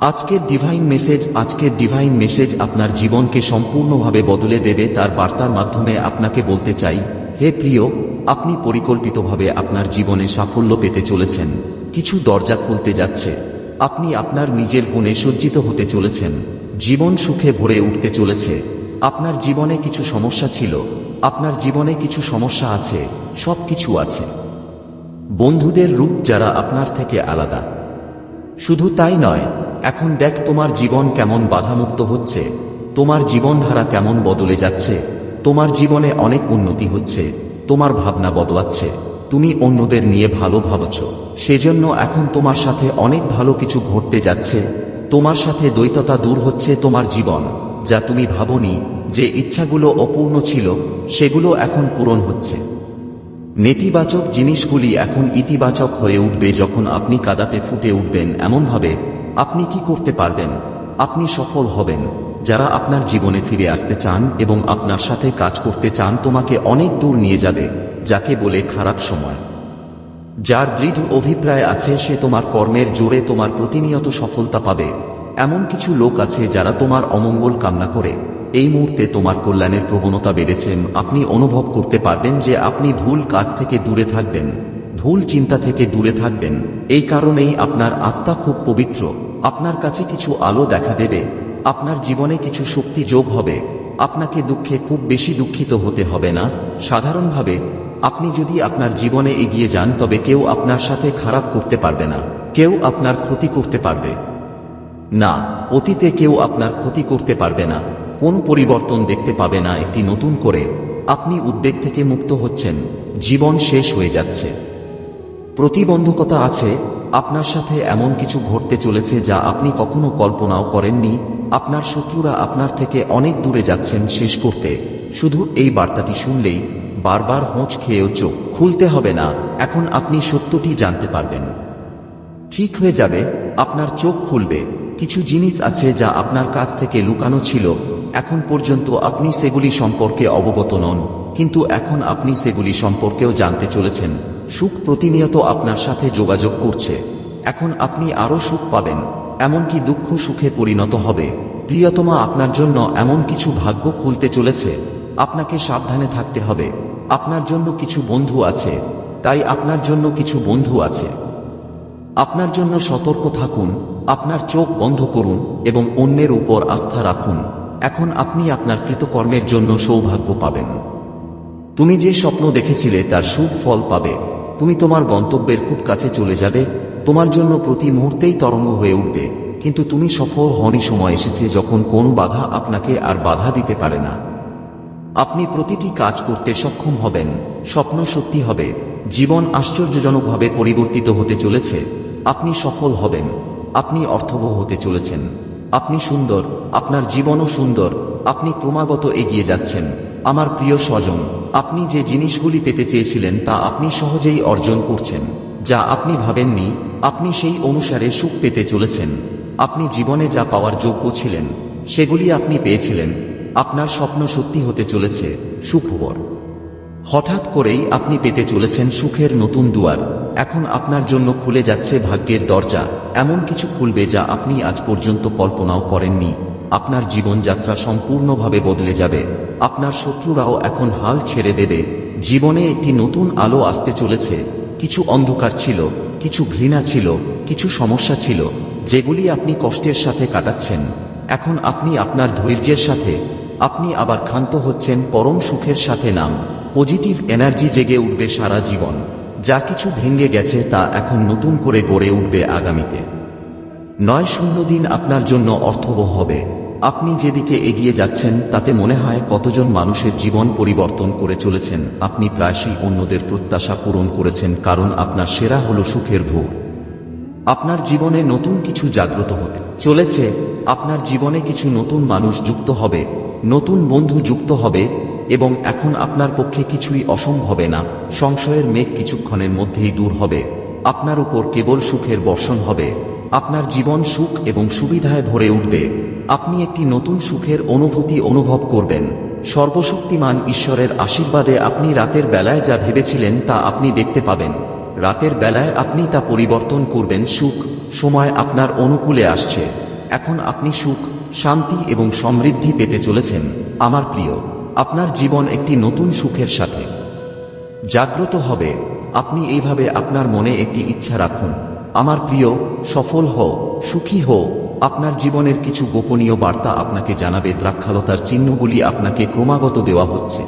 আজকের divine message আজকের divine message আপনার জীবনকে সম্পূর্ণভাবে বদলে দেবে, তার বার্তার মাধ্যমে আপনাকে বলতে চাই, হে প্রিয়, আপনি পরিকল্পিতভাবে আপনার জীবনে সাফল্য পেতে চলেছেন, কিছু দরজা খুলতে যাচ্ছে, আপনি আপনার নিজের গুণে সজ্জিত হতে চলেছেন, জীবন সুখে ভরে উঠতে চলেছে, আপনার জীবনে কিছু সমস্যা ছিল, আপনার জীবনে কিছু সমস্যা আছে সব কিছু আছে। বন্ধুদের রূপ যারা আপনার থেকে আলাদা শুধু তাই নয়, এখন দেখ তোমার জীবন কেমন বাধামুক্ত হচ্ছে, তোমার জীবনধারা কেমন বদলে যাচ্ছে, তোমার জীবনে অনেক উন্নতি হচ্ছে, তোমার ভাবনা বদলাচ্ছে, তুমি অন্যদের নিয়ে ভালো ভাবছ, সেজন্য এখন তোমার সাথে অনেক ভালো কিছু ঘটতে যাচ্ছে, তোমার সাথে দ্বৈততা দূর হচ্ছে তোমার জীবন, যা তুমি ভাবনি যে ইচ্ছাগুলো অপূর্ণ ছিল, সেগুলো এখন পূরণ হচ্ছে। নেতিবাচক জিনিসগুলি এখন ইতিবাচক হয়ে উঠবে যখন আপনি কাদাতে ফুটে উঠবেন। এমনভাবে আপনি কি করতে পারবেন? আপনি সফল হবেন। যারা আপনার জীবনে ফিরে আসতে চান এবং আপনার সাথে কাজ করতে চান, তোমাকে অনেক দূর নিয়ে যাবে, যাকে বলে খারাপ সময়। যার দৃঢ় অভিপ্রায় আছে, সে তোমার কর্মের জোরে তোমার প্রতিনিয়ত সফলতা পাবে। এমন কিছু লোক আছে যারা তোমার অমঙ্গল কামনা করে। এই মুহূর্তে তোমার কল্যাণের প্রবণতা বেড়েছে। আপনি অনুভব করতে পারবেন যে আপনি ভুল কাজ থেকে দূরে থাকবেন। ভুল চিন্তা থেকে দূরে থাকবেন। এই কারণেই আপনার আত্মা খুব পবিত্র। আপনার কাছে কিছু আলো দেখা দেবে। আপনার জীবনে কিছু শক্তি যোগ হবে। আপনাকে দুঃখে খুব বেশি দুঃখিত হতে হবে না। সাধারণভাবে, আপনি যদি আপনার জীবনে এগিয়ে যান, তবে কেউ আপনার সাথে খারাপ করতে পারবে না। কেউ আপনার ক্ষতি করতে পারবে। না, অতীতে কেউ আপনার ক্ষতি করতে পারবে না। কোন পরিবর্তন দেখতে পাবে না একটি নতুন করে, আপনি উদ্বেগ থেকে মুক্ত হচ্ছেন, জীবন শেষ হয়ে যাচ্ছে। প্রতিবন্ধকতা আছে, আপনার সাথে এমন কিছু ঘটতে চলেছে যা আপনি কখনো কল্পনাও করেননি, আপনার শত্রুরা আপনার থেকে অনেক দূরে যাচ্ছেন শেষ করতে, শুধু এই বার্তাটি শুনলেই, বারবার হোঁচ খেয়েও চোখ খুলতে হবে না, এখন আপনি সত্যটি জানতে পারবেন। ঠিক হয়ে যাবে, আপনার চোখ খুলবে, কিছু জিনিস আছে যা আপনার কাছ থেকে লুকানো ছিল এখন পর্যন্ত আপনি সেগুলি সম্পর্কে অবগত নন, কিন্তু এখন আপনি সেগুলি সম্পর্কেও জানতে চলেছেন। সুখ প্রতিনিয়ত আপনার সাথে যোগাযোগ করছে। এখন আপনি আরও সুখ পাবেন, এমনকি দুঃখ সুখে পরিণত হবে। প্রিয়তমা আপনার জন্য এমন কিছু ভাগ্য খুলতে চলেছে, আপনাকে সাবধানে থাকতে হবে। আপনার জন্য কিছু বন্ধু আছে, তাই আপনার জন্য কিছু বন্ধু আছে। আপনার জন্য সতর্ক থাকুন, আপনার চোখ বন্ধ করুন এবং অন্যের উপর আস্থা রাখুন। এখন আপনি আপনার কৃতকর্মের জন্য সৌভাগ্য পাবেন। তুমি যে স্বপ্ন দেখেছিলে তার শুভ ফল পাবে। তুমি তোমার গন্তব্যের খুব কাছে চলে যাবে। তোমার জন্য প্রতি মুহূর্তেই তরঙ্গ হয়ে উঠবে। কিন্তু তুমি সফল হনি সময় এসেছে যখন কোন বাধা আপনাকে আর বাধা দিতে পারে না। আপনি প্রতিটি কাজ করতে সক্ষম হবেন। স্বপ্ন সত্যি হবে। জীবন আশ্চর্যজনকভাবে পরিবর্তিত হতে চলেছে। আপনি সফল হবেন। আপনি অর্থবহ হতে চলেছেন। আপনি সুন্দর, আপনার জীবনও সুন্দর, আপনি ক্রমাগত এগিয়ে যাচ্ছেন। আমার প্রিয় স্বজন, আপনি যে জিনিসগুলি পেতে চেয়েছিলেন তা আপনি সহজেই অর্জন করছেন, যা আপনি ভাবেননি, আপনি সেই অনুসারে সুখ পেতে চলেছেন। আপনি জীবনে যা পাওয়ার যোগ্য ছিলেন, সেগুলি আপনি পেয়েছিলেন। আপনার স্বপ্ন সত্যি হতে চলেছে, সুখবর। হঠাৎ করেই আপনি পেতে চলেছেন সুখের নতুন দুয়ার। এখন আপনার জন্য খুলে যাচ্ছে ভাগ্যের দরজা। এমন কিছু খুলবে যা আপনি আজ পর্যন্ত কল্পনাও করেননি। আপনার জীবনযাত্রা সম্পূর্ণভাবে বদলে যাবে। আপনার শত্রুরাও এখন হাল ছেড়ে দেবে। জীবনে একটি নতুন আলো আসতে চলেছে। কিছু অন্ধকার ছিল, কিছু ঘৃণা ছিল, কিছু সমস্যা ছিল, যেগুলি আপনি কষ্টের সাথে কাটাচ্ছেন। এখন আপনি আপনার ধৈর্যের সাথে। আপনি আবার ক্ষান্ত হচ্ছেন পরম সুখের সাথে নাম। পজিটিভ এনার্জি জেগে উঠবে সারা জীবন। যা কিছু ভেঙে গেছে তা এখন নতুন করে গড়ে উঠবে আগামীতে। নয় শূন্য দিন আপনার জন্য অর্থবহ হবে। আপনি যেদিকে এগিয়ে যাচ্ছেন, তাতে মনে হয় কতজন মানুষের জীবন পরিবর্তন করে চলেছেন। আপনি প্রায়শই অন্যদের প্রত্যাশা পূরণ করেছেন, কারণ আপনার সেরা হলো সুখের ভোর। আপনার জীবনে নতুন কিছু জাগ্রত হতে চলেছে। আপনার জীবনে কিছু নতুন মানুষ যুক্ত হবে। নতুন বন্ধু যুক্ত হবে। এবং এখন আপনার পক্ষে কিছুই অসম্ভবে না। সংশয়ের মেঘ কিছুক্ষণের মধ্যেই দূর হবে। আপনার উপর কেবল সুখের বর্ষণ হবে। আপনার জীবন সুখ এবং সুবিধায় ভরে উঠবে। আপনি একটি নতুন সুখের অনুভূতি অনুভব করবেন। সর্বশক্তিমান ঈশ্বরের আশীর্বাদে আপনি রাতের বেলায় যা ভেবেছিলেন তা আপনি দেখতে পাবেন। রাতের বেলায় আপনি তা পরিবর্তন করবেন। সুখ সময় আপনার অনুকূলে আসছে। এখন আপনি সুখ, শান্তি এবং সমৃদ্ধি পেতে চলেছেন। আমার প্রিয় আপনার জীবন একটি নতুন সুখের সাথে। জাগ্রত হবে, আপনি এইভাবে আপনার মনে একটি ইচ্ছা রাখুন। আমার প্রিয়, সফল হও, সুখী হও, আপনার জীবনের কিছু গোপনীয় বার্তা আপনাকে জানাবে, দ্রাক্ষালতার চিহ্নগুলি আপনাকে ক্রমাগত দেওয়া হচ্ছে।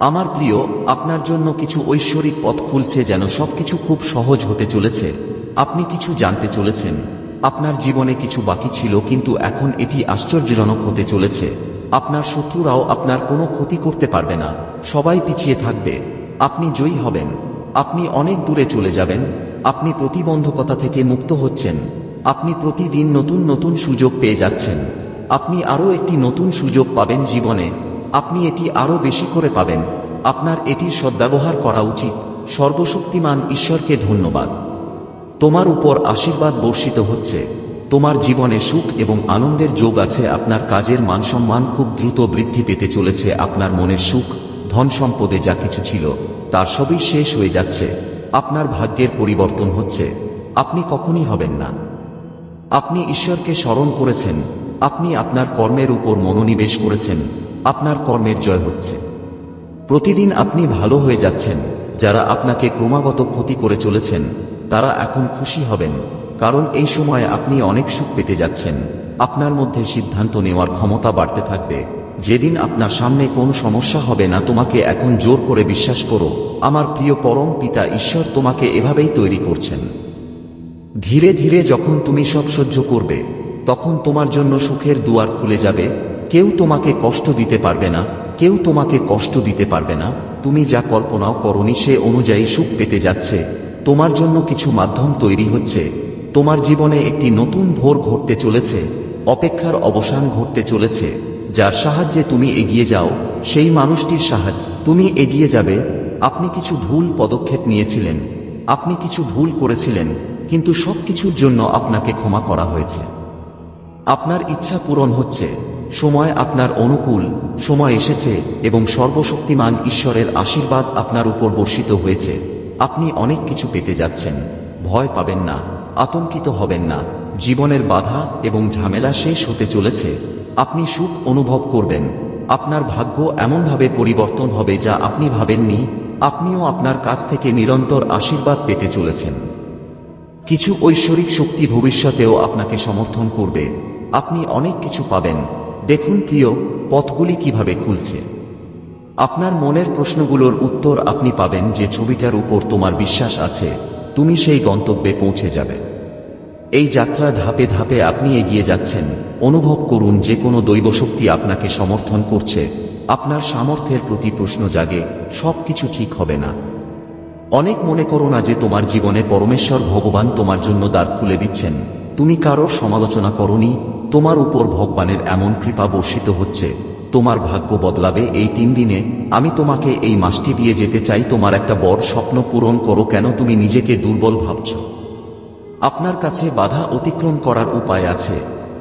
আমার প্রিয়, আপনার জন্য কিছু ঐশ্বরিক পথ খুলছে যেন সবকিছু খুব সহজ হতে চলেছে। আপনি কিছু জানতে চলেছেন। আপনার জীবনে কিছু বাকি ছিল, কিন্তু এখন এটি আশ্চর্যজনক হতে চলেছে। আপনার শত্রুরাও আপনার কোনো ক্ষতি করতে পারবে না। সবাই পিছিয়ে থাকবে। আপনি জয়ী হবেন। আপনি অনেক দূরে চলে যাবেন। আপনি প্রতিবন্ধকতা থেকে মুক্ত হচ্ছেন। আপনি প্রতিদিন নতুন নতুন সুযোগ পেয়ে যাচ্ছেন। আপনি আরও একটি নতুন সুযোগ পাবেন জীবনে। আপনি এটি আরও বেশি করে পাবেন। আপনার এটির সদ্ব্যবহার করা উচিত। সর্বশক্তিমান ঈশ্বরকে ধন্যবাদ। তোমার উপর আশীর্বাদ বর্ষিত হচ্ছে। তোমার জীবনে সুখ এবং আনন্দের যোগ আছে, আপনার কাজের মানসম্মান খুব দ্রুত বৃদ্ধি পেতে চলেছে, আপনার মনের সুখ, ধন সম্পদে যা কিছু ছিল, তার সবই শেষ হয়ে যাচ্ছে, আপনার ভাগ্যের পরিবর্তন হচ্ছে, আপনি কখনই হবেন না। আপনি ঈশ্বরকে স্মরণ করেছেন, আপনি আপনার কর্মের উপর মনোনিবেশ করেছেন, আপনার কর্মের জয় হচ্ছে। প্রতিদিন আপনি ভালো হয়ে যাচ্ছেন, যারা আপনাকে ক্রমাগত ক্ষতি করে চলেছেন, তারা এখন খুশি হবেন। কারণ এই সময়ে আপনি অনেক সুখ পেতে যাচ্ছেন। আপনার মধ্যে সিদ্ধান্ত নেওয়ার ক্ষমতা বাড়তে থাকবে। যেদিন আপনার সামনে কোনো সমস্যা হবে না, তোমাকে এখন জোর করে বিশ্বাস করো, আমার প্রিয় পরম পিতা, ঈশ্বর তোমাকে এভাবেই তৈরি করছেন। ধীরে ধীরে যখন তুমি সব সহ্য করবে, তখন তোমার জন্য সুখের দুয়ার খুলে যাবে। কেউ তোমাকে কষ্ট দিতে পারবে না, কেউ তোমাকে কষ্ট দিতে পারবে না। তুমি যা কল্পনাও করনি, সে অনুযায়ী সুখ পেতে যাচ্ছে। তোমার জন্য কিছু মাধ্যম তৈরি হচ্ছে। তোমার জীবনে একটি নতুন ভোর ঘটতে চলেছে, অপেক্ষার অবসান ঘটতে চলেছে, যার সাহায্যে তুমি এগিয়ে যাও, সেই মানুষটির সাহায্য তুমি এগিয়ে যাবে, আপনি কিছু ভুল পদক্ষেপ নিয়েছিলেন, আপনি কিছু ভুল করেছিলেন, কিন্তু সবকিছুর জন্য আপনাকে ক্ষমা করা হয়েছে। আপনার ইচ্ছা পূরণ হচ্ছে, সময় আপনার অনুকূল, সময় এসেছে, এবং সর্বশক্তিমান ঈশ্বরের আশীর্বাদ আপনার উপর বর্ষিত হয়েছে, আপনি অনেক কিছু পেতে যাচ্ছেন, ভয় পাবেন না। আতঙ্কিত হবেন না। জীবনের বাধা এবং ঝামেলা শেষ হতে চলেছে। আপনি সুখ অনুভব করবেন। আপনার ভাগ্য এমনভাবে পরিবর্তন হবে যা আপনি ভাবেননি। আপনিও আপনার কাছ থেকে নিরন্তর আশীর্বাদ পেতে চলেছেন। কিছু ঐশ্বরিক শক্তি ভবিষ্যতেও আপনাকে সমর্থন করবে। আপনি অনেক কিছু পাবেন। দেখুন প্রিয়, পথগুলি কীভাবে খুলছে। আপনার মনের প্রশ্নগুলোর উত্তর আপনি পাবেন যে ছবিটার উপর তোমার বিশ্বাস আছে। তুমি সেই গন্তব্যে পৌঁছে যাবে। এই যাত্রা ধাপে ধাপে আপনি এগিয়ে যাচ্ছেন। অনুভব করুন যে কোনো দৈবশক্তি আপনাকে সমর্থন করছে। আপনার সামর্থ্যের প্রতি প্রশ্ন জাগে, সবকিছু ঠিক হবে না। অনেক মনে করো না যে তোমার জীবনে পরমেশ্বর ভগবান তোমার জন্য দ্বার খুলে দিচ্ছেন। তুমি কারোর সমালোচনা করনি, তোমার উপর ভগবানের এমন কৃপা বর্ষিত হচ্ছে। তোমার ভাগ্য বদলাবে এই তিন দিনে, আমি তোমাকে এই মাসটি দিয়ে যেতে চাই, তোমার একটা বড় স্বপ্ন পূরণ করো, কেন তুমি নিজেকে দুর্বল ভাবছ? আপনার কাছে বাধা অতিক্রম করার উপায় আছে।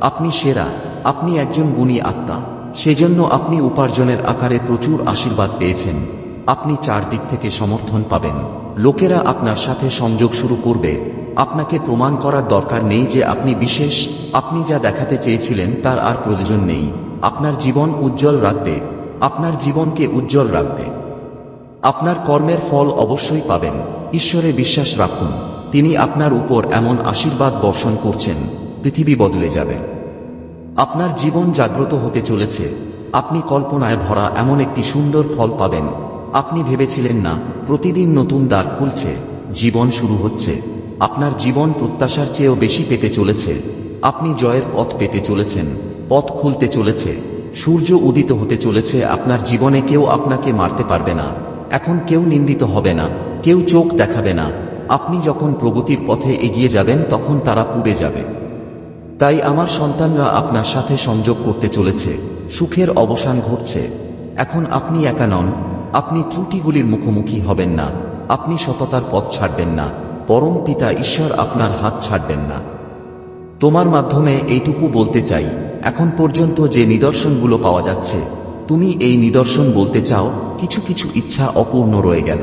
আপনি সেরা, আপনি একজন গুণী আত্মা, সেজন্য আপনি উপার্জনের আকারে প্রচুর আশীর্বাদ পেয়েছেন। আপনি চারদিক থেকে সমর্থন পাবেন। লোকেরা আপনার সাথে সংযোগ শুরু করবে। আপনাকে প্রমাণ করার দরকার নেই যে আপনি বিশেষ, আপনি যা দেখাতে চেয়েছিলেন তার আর প্রয়োজন নেই। আপনার জীবন উজ্জ্বল রাখবে, আপনার জীবনকে উজ্জ্বল রাখবে। আপনার কর্মের ফল অবশ্যই পাবেন, ঈশ্বরে বিশ্বাস রাখুন, তিনি আপনার উপর এমন আশীর্বাদ বর্ষণ করছেন, পৃথিবী বদলে যাবে। আপনার জীবন জাগ্রত হতে চলেছে, আপনি কল্পনায় ভরা এমন একটি সুন্দর ফল পাবেন, আপনি ভেবেছিলেন না, প্রতিদিন নতুন দ্বার খুলছে, জীবন শুরু হচ্ছে, আপনার জীবন প্রত্যাশার চেয়েও বেশি পেতে চলেছে, আপনি জয়ের পথ পেতে চলেছেন। পথ খুলতে চলেছে, সূর্য উদিত হতে চলেছে, আপনার জীবনে কেউ আপনাকে মারতে পারবে না। এখন কেউ নিন্দিত হবে না, কেউ চোখ দেখাবে না। আপনি যখন প্রগতির পথে এগিয়ে যাবেন, তখন তারা পুড়ে যাবে। তাই আমার সন্তানরা আপনার সাথে সংযোগ করতে চলেছে, সুখের অবসান ঘটছে। এখন আপনি একা নন, আপনি ত্রুটিগুলির মুখোমুখি হবেন না, আপনি সততার পথ ছাড়বেন না, পরম পিতা ঈশ্বর আপনার হাত ছাড়বেন না। তোমার মাধ্যমে এইটুকু বলতে চাই। এখন পর্যন্ত যে নিদর্শনগুলো পাওয়া যাচ্ছে, তুমি এই নিদর্শন বলতে চাও, কিছু কিছু ইচ্ছা অপূর্ণ রয়ে গেল।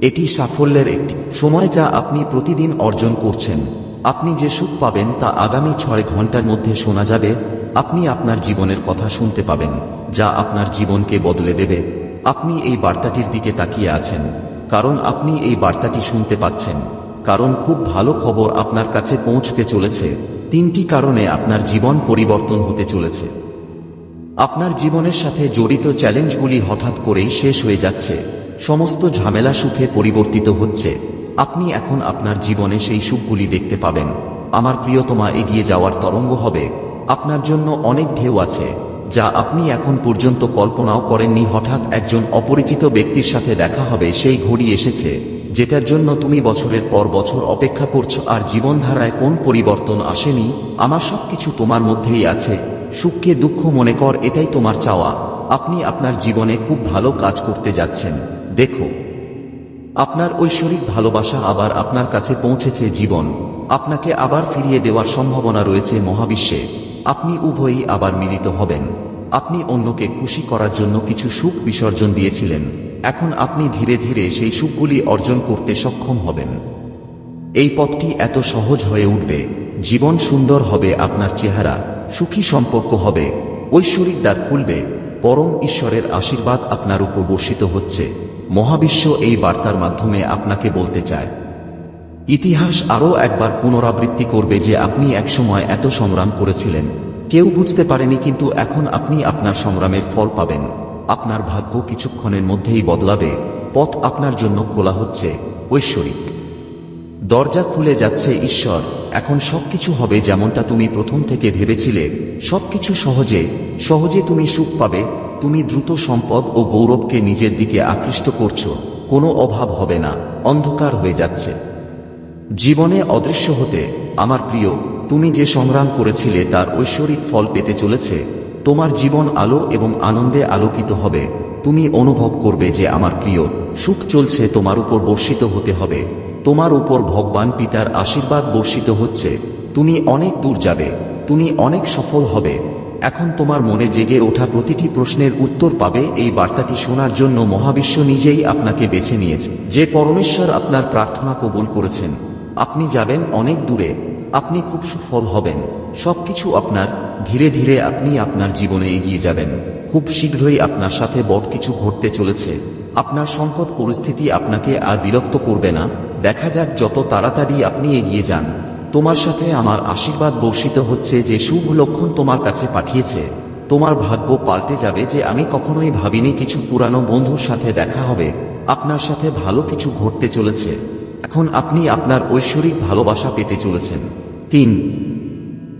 এটি সাফল্যের একটি সময় যা আপনি প্রতিদিন অর্জন করছেন। আপনি যে সুখ পাবেন তা আগামী ছয় ঘণ্টার মধ্যে শোনা যাবে, আপনি আপনার জীবনের কথা শুনতে পাবেন, যা আপনার জীবনকে বদলে দেবে। আপনি এই বার্তাটির দিকে তাকিয়ে আছেন, কারণ আপনি এই বার্তাটি শুনতে পাচ্ছেন। কারণ খুব ভালো খবর আপনার কাছে পৌঁছতে চলেছে। তিনটি কারণে আপনার জীবন পরিবর্তন হতে চলেছে। আপনার জীবনের সাথে জড়িত চ্যালেঞ্জগুলি হঠাৎ করেই শেষ হয়ে যাচ্ছে। সমস্ত ঝামেলা সুখে পরিবর্তিত হচ্ছে। আপনি এখন আপনার জীবনে সেই সুখগুলি দেখতে পাবেন। আমার প্রিয়তমা এগিয়ে যাওয়ার তরঙ্গ হবে। আপনার জন্য অনেক ঢেউ আছে, যা আপনি এখন পর্যন্ত কল্পনাও করেননি। হঠাৎ একজন অপরিচিত ব্যক্তির সাথে দেখা হবে, সেই ঘড়ি এসেছে। যেটার জন্য তুমি বছরের পর বছর অপেক্ষা করছ, আর জীবনধারায় কোন পরিবর্তন আসেনি, আমার সবকিছু তোমার মধ্যেই আছে। সুখকে দুঃখ মনে কর, এটাই তোমার চাওয়া। আপনি আপনার জীবনে খুব ভালো কাজ করতে যাচ্ছেন। দেখো, আপনার ঐশ্বরিক ভালোবাসা আবার আপনার কাছে পৌঁছেছে জীবন। আপনাকে আবার ফিরিয়ে দেওয়ার সম্ভাবনা রয়েছে মহাবিশ্বে। আপনি উভয়ই আবার মিলিত হবেন। আপনি অন্যকে খুশি করার জন্য কিছু সুখ বিসর্জন দিয়েছিলেন। এখন আপনি ধীরে ধীরে সেই সুখগুলি অর্জন করতে সক্ষম হবেন। এই পথটি এত সহজ হয়ে উঠবে, জীবন সুন্দর হবে, আপনার চেহারা সুখী সম্পর্ক হবে, ঐশ্বরিক দ্বার খুলবে, পরম ঈশ্বরের আশীর্বাদ আপনার উপর বর্ষিত হচ্ছে। মহাবিশ্ব এই বার্তার মাধ্যমে আপনাকে বলতে চায়। ইতিহাস আরও একবার পুনরাবৃত্তি করবে যে আপনি একসময় এত সংগ্রাম করেছিলেন। কেউ বুঝতে পারেনি, কিন্তু এখন আপনি আপনার সংগ্রামের ফল পাবেন। আপনার ভাগ্য কিছুক্ষণের মধ্যেই বদলাবে। পথ আপনার জন্য খোলা হচ্ছে, ঐশ্বরিক। দরজা খুলে যাচ্ছে, ঈশ্বর। এখন সবকিছু হবে যেমনটা তুমি প্রথম থেকে ভেবেছিলে। সবকিছু সহজে সহজে তুমি সুখ পাবে। তুমি দ্রুত সম্পদ ও গৌরবকে নিজের দিকে আকৃষ্ট করছ। কোনো অভাব হবে না, অন্ধকার হয়ে যাচ্ছে। জীবনে অদৃশ্য হতে, আমার প্রিয়, তুমি যে সংগ্রাম করেছিলে তার ঐশ্বরিক ফল পেতে চলেছে। তোমার জীবন আলো এবং আনন্দে আলোকিত হবে। তুমি অনুভব করবে যে আমার প্রিয়, সুখ চলছে তোমার উপর বর্ষিত হতে হবে। তোমার উপর ভগবান পিতার আশীর্বাদ বর্ষিত হচ্ছে। তুমি অনেক দূর যাবে, তুমি অনেক সফল হবে। এখন তোমার মনে জেগে ওঠা প্রতিটি প্রশ্নের উত্তর পাবে এই বার্তাটি শোনার জন্য মহাবিশ্ব নিজেই আপনাকে বেছে নিয়েছে। যে পরমেশ্বর আপনার প্রার্থনা কবুল করেছেন, আপনি যাবেন অনেক দূরে। আপনি খুব সফল হবেন। সবকিছু আপনার, ধীরে ধীরে আপনি আপনার জীবনে এগিয়ে যাবেন। খুব শীঘ্রই আপনার সাথে বড় কিছু ঘটতে চলেছে। আপনার সংকট পরিস্থিতি আপনাকে আর বিরক্ত করবে না। দেখা যাক যত তাড়াতাড়ি আপনি এগিয়ে যান। তোমার সাথে আমার আশীর্বাদ বর্ষিত হচ্ছে যে শুভ লক্ষণ তোমার কাছে পাঠিয়েছে। তোমার ভাগ্য পাল্টে যাবে যে আমি কখনোই ভাবিনি কিছু পুরানো বন্ধুর সাথে দেখা হবে। আপনার সাথে ভালো কিছু ঘটতে চলেছে। এখন আপনি আপনার ঐশ্বরিক ভালোবাসা পেতে চলেছেন। তিন,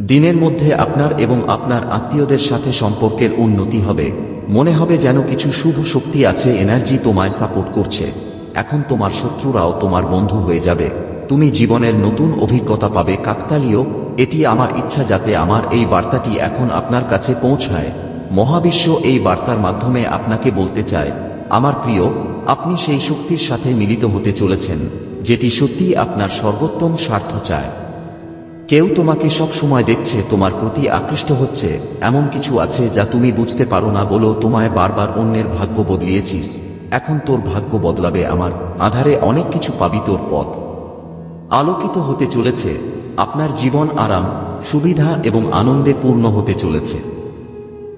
দিনের মধ্যে আপনার এবং আপনার আত্মীয়দের সাথে সম্পর্কের উন্নতি হবে। মনে হবে যেন কিছু শুভ শক্তি আছে, এনার্জি তোমায় সাপোর্ট করছে। এখন তোমার শত্রুরাও তোমার বন্ধু হয়ে যাবে। তুমি জীবনের নতুন অভিজ্ঞতা পাবে। কাকতালীয়, এটি আমার ইচ্ছা যাতে আমার এই বার্তাটি এখন আপনার কাছে পৌঁছায়। মহাবিশ্ব এই বার্তার মাধ্যমে আপনাকে বলতে চায়, আমার প্রিয়, আপনি সেই শক্তির সাথে মিলিত হতে চলেছেন। যেটি সত্যিই আপনার সর্বোত্তম স্বার্থ চায়। কেউ তোমাকে সব সময় দেখছে, তোমার প্রতি আকৃষ্ট হচ্ছে। এমন কিছু আছে যা তুমি বুঝতে পারো না বলো তোমায় বারবার অন্যের ভাগ্য বদলিয়েছিস। এখন তোর ভাগ্য বদলাবে আমার। আধারে অনেক কিছু পাবি তোর পথ। আলোকিত হতে চলেছে। আপনার জীবন আরাম, সুবিধা এবং আনন্দে পূর্ণ হতে চলেছে।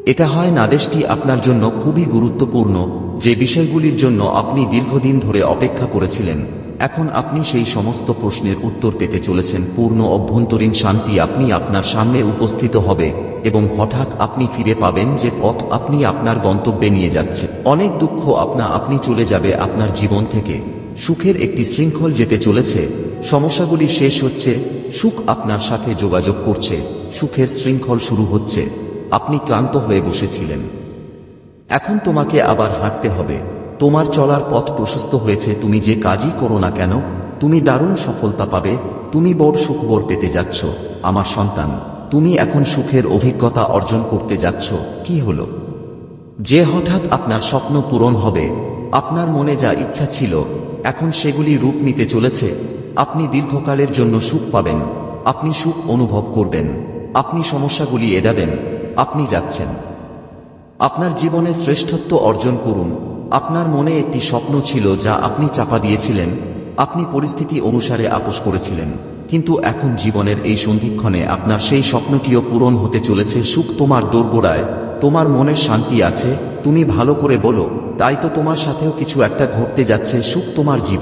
এটা হয় নাদেশটি আপনার জন্য খুবই গুরুত্বপূর্ণ, যে বিষয়গুলির জন্য আপনি দীর্ঘদিন ধরে অপেক্ষা করেছিলেন। এখন আপনি সেই সমস্ত প্রশ্নের উত্তর পেতে চলেছেন। পূর্ণ অভ্যন্তরীণ শান্তি আপনি আপনার সামনে উপস্থিত হবে এবং হঠাৎ আপনি ফিরে পাবেন যে পথ আপনি আপনার গন্তব্যে নিয়ে যাচ্ছে। অনেক দুঃখ আপনা আপনি চলে যাবে আপনার জীবন থেকে। সুখের একটি শৃঙ্খল যেতে চলেছে। সমস্যাগুলি শেষ হচ্ছে। সুখ আপনার সাথে যোগাযোগ করছে। সুখের শৃঙ্খল শুরু হচ্ছে। আপনি ক্লান্ত হয়ে বসেছিলেন। এখন তোমাকে আবার হাঁটতে হবে। তোমার চলার পথ প্রশস্ত হয়েছে, তুমি যে কাজই করো না কেন, তুমি দারুণ সফলতা পাবে, তুমি বড় সুখবর পেতে যাচ্ছ, আমার সন্তান, তুমি এখন সুখের অভিজ্ঞতা অর্জন করতে যাচ্ছ, কি হলো? যে হঠাৎ আপনার স্বপ্ন পূরণ হবে, আপনার মনে যা ইচ্ছা ছিল, এখন সেগুলি রূপ নিতে চলেছে, আপনি দীর্ঘকালের জন্য সুখ পাবেন, আপনি সুখ অনুভব করবেন, আপনি সমস্যাগুলি এড়াবেন, আপনি যাচ্ছেন। আপনার জীবনে শ্রেষ্ঠত্ব অর্জন করুন আপনার মনে একটি স্বপ্ন ছিল যা আপনি চাপা দিয়েছিলেন, আপনি পরিস্থিতি অনুসারে আপোষ করেছিলেন, কিন্তু এখন জীবনের এই সন্ধিক্ষণে আপনার সেই স্বপ্নটিও পূরণ হতে চলেছে। সুখ তোমার দোরগোড়ায়, তোমার মনের শান্তি আছে, তুমি ভালো করে বলো, তাই তো তোমার সাথেও কিছু একটা ঘটতে যাচ্ছে, সুখ তোমার জীবন।